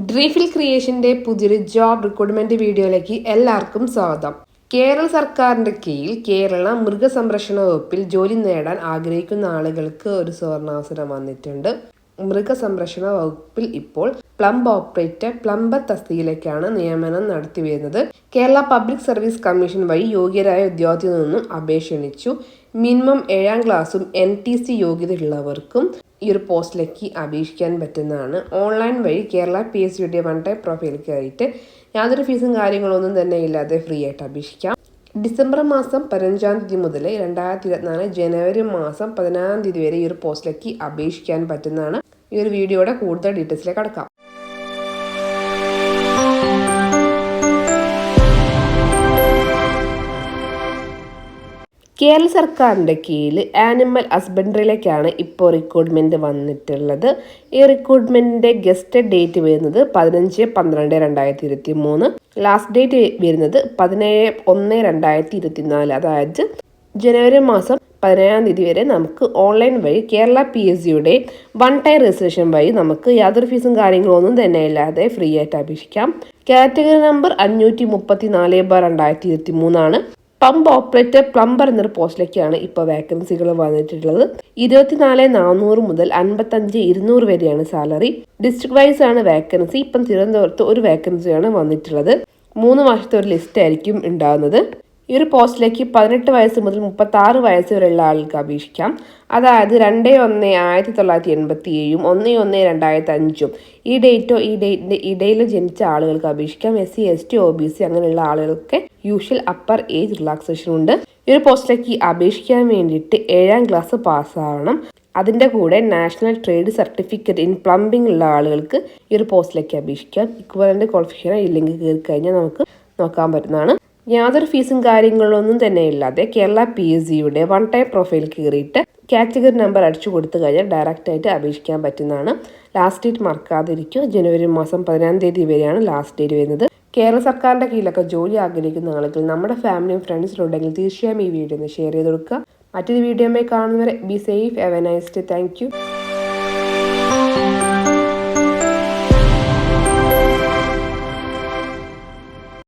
ഡ്രീഫിൽ ക്രിയേഷന്റെ പുതിയൊരു job recruitment വീഡിയോയിലേക്ക് എല്ലാവർക്കും സ്വാഗതം. കേരള സർക്കാരിന്റെ കീഴിൽ കേരള മൃഗസംരക്ഷണ വകുപ്പിൽ ജോലി നേടാൻ ആഗ്രഹിക്കുന്ന ആളുകൾക്ക് ഒരു സുവർണാവസരം വന്നിട്ടുണ്ട്. മൃഗസംരക്ഷണ വകുപ്പിൽ ഇപ്പോൾ പ്ലംബ് ഓപ്പറേറ്റർ പ്ലംബർ തസ്തികയിലേക്കാണ് നിയമനം നടത്തി വരുന്നത്. കേരള പബ്ലിക് സർവീസ് കമ്മീഷൻ വഴി യോഗ്യരായ ഉദ്യോഗത്തിൽ നിന്നും അപേക്ഷ മിനിമം ഏഴാം ക്ലാസ്സും എൻ ടി സി യോഗ്യതയുള്ളവർക്കും ഈ ഒരു പോസ്റ്റിലേക്ക് അപേക്ഷിക്കാൻ പറ്റുന്നതാണ്. ഓൺലൈൻ വഴി കേരള പി എസ് സിയുടെ വൺ ടൈം പ്രൊഫൈൽ കയറിയിട്ട് യാതൊരു ഫീസും കാര്യങ്ങളൊന്നും തന്നെ ഇല്ലാതെ ഫ്രീ ആയിട്ട് അപേക്ഷിക്കാം. ഡിസംബർ മാസം പതിനഞ്ചാം തീയതി മുതൽ രണ്ടായിരത്തി ഇരുപത്തിനാല് ജനുവരി മാസം പതിനാറാം തീയതി വരെ ഈ ഒരു പോസ്റ്റിലേക്ക് അപേക്ഷിക്കാൻ പറ്റുന്നതാണ്. ഈ ഒരു വീഡിയോയുടെ കൂടുതൽ ഡീറ്റെയിൽസിലേക്ക് കടക്കാം. കേരള സർക്കാരിന്റെ കീഴിൽ ആനിമൽ ഹസ്ബൻഡറിയിലേക്കാണ് ഇപ്പോൾ റിക്രൂട്ട്മെന്റ് വന്നിട്ടുള്ളത്. ഈ റിക്രൂട്ട്മെന്റിന്റെ ഗസ്റ്റ് ഡേറ്റ് വരുന്നത് പതിനഞ്ച് പന്ത്രണ്ട് രണ്ടായിരത്തി ഇരുപത്തി മൂന്ന് ലാസ്റ്റ് ഡേറ്റ് വരുന്നത് പതിനേഴ് ഒന്ന് രണ്ടായിരത്തി ഇരുപത്തി നാല് അതായത് ജനുവരി മാസം പതിനേഴാം തീയതി വരെ നമുക്ക് ഓൺലൈൻ വഴി കേരള പി എസ് സിയുടെ വൺ ടൈം രജിസ്ട്രേഷൻ വഴി നമുക്ക് യാതൊരു ഫീസും കാര്യങ്ങളൊന്നും തന്നെ ഇല്ലാതെ ഫ്രീ ആയിട്ട് അപേക്ഷിക്കാം. കാറ്റഗറി നമ്പർ അഞ്ഞൂറ്റി മുപ്പത്തി നാല് ബാർ രണ്ടായിരത്തി ഇരുപത്തി മൂന്നാണ് പമ്പ് ഓപ്പറേറ്റർ പ്ലംബർ എന്നൊരു പോസ്റ്റിലേക്കാണ് ഇപ്പോൾ വേക്കൻസികൾ വന്നിട്ടുള്ളത്. ഇരുപത്തിനാല് നാനൂറ് മുതൽ അൻപത്തഞ്ച് ഇരുന്നൂറ് വരെയാണ് സാലറി. ഡിസ്ട്രിക്ട് വൈസ് ആണ് വേക്കൻസി. ഇപ്പം തിരുവനന്തപുരത്ത് ഒരു വേക്കൻസിയാണ് വന്നിട്ടുള്ളത്. മൂന്ന് വർഷത്തെ ഒരു ലിസ്റ്റ് ആയിരിക്കും ഉണ്ടാകുന്നത് ഈ ഒരു പോസ്റ്റിലേക്ക് പതിനെട്ട് വയസ്സ് മുതൽ മുപ്പത്തി ആറ് വയസ്സ് വരെയുള്ള ആൾക്ക് അപേക്ഷിക്കാം. അതായത് രണ്ട് ഒന്ന് ആയിരത്തി തൊള്ളായിരത്തി എൺപത്തി ഏഴും ഒന്ന് ഒന്ന് രണ്ടായിരത്തി അഞ്ചും ഈ ഡേറ്റോ ഈ ഡേറ്റിന്റെ ഇടയിൽ ജനിച്ച ആളുകൾക്ക് അപേക്ഷിക്കാം. S C S T O B C അങ്ങനെയുള്ള ആളുകൾക്ക് യൂഷ്വൽ അപ്പർ ഏജ് റിലാക്സേഷൻ ഉണ്ട്. ഈ ഒരു പോസ്റ്റിലേക്ക് അപേക്ഷിക്കാൻ വേണ്ടിയിട്ട് ഏഴാം ക്ലാസ് പാസ്സാവണം. അതിന്റെ കൂടെ national trade certificate in plumbing ഉള്ള ആളുകൾക്ക് ഈ ഒരു പോസ്റ്റിലേക്ക് അപേക്ഷിക്കാം. ഇക്വലന്റ് ക്വാളിഫിക്കേഷൻ ഇല്ലെങ്കിൽ കയറി കഴിഞ്ഞാൽ നമുക്ക് നോക്കാൻ പറ്റുന്നതാണ്. യാതൊരു ഫീസും കാര്യങ്ങളൊന്നും തന്നെ ഇല്ലാതെ കേരള പി എസ് സിയുടെ വൺ ടൈം പ്രൊഫൈൽ കയറിയിട്ട് കാറ്റഗറി നമ്പർ അടിച്ചു കൊടുത്തു കഴിഞ്ഞാൽ ഡയറക്റ്റായിട്ട് അപേക്ഷിക്കാൻ പറ്റുന്നതാണ്. ലാസ്റ്റ് ഡേറ്റ് മറക്കാതിരിക്കുക ജനുവരി മാസം പതിനാം തീയതി വരെയാണ് ലാസ്റ്റ് ഡേറ്റ് വരുന്നത്. കേരള സർക്കാരിന്റെ കീഴിലൊക്കെ ജോലി ആഗ്രഹിക്കുന്ന ആളുകൾ നമ്മുടെ ഫാമിലിയും ഫ്രണ്ട്സിലുണ്ടെങ്കിൽ തീർച്ചയായും ഈ വീഡിയോ ഒന്ന് ഷെയർ ചെയ്ത് കൊടുക്കുക. മറ്റൊരു വീഡിയോയുമായി കാണുന്നവരെ ബി സേഫ് എവ നൈസ്റ്റ് താങ്ക് യു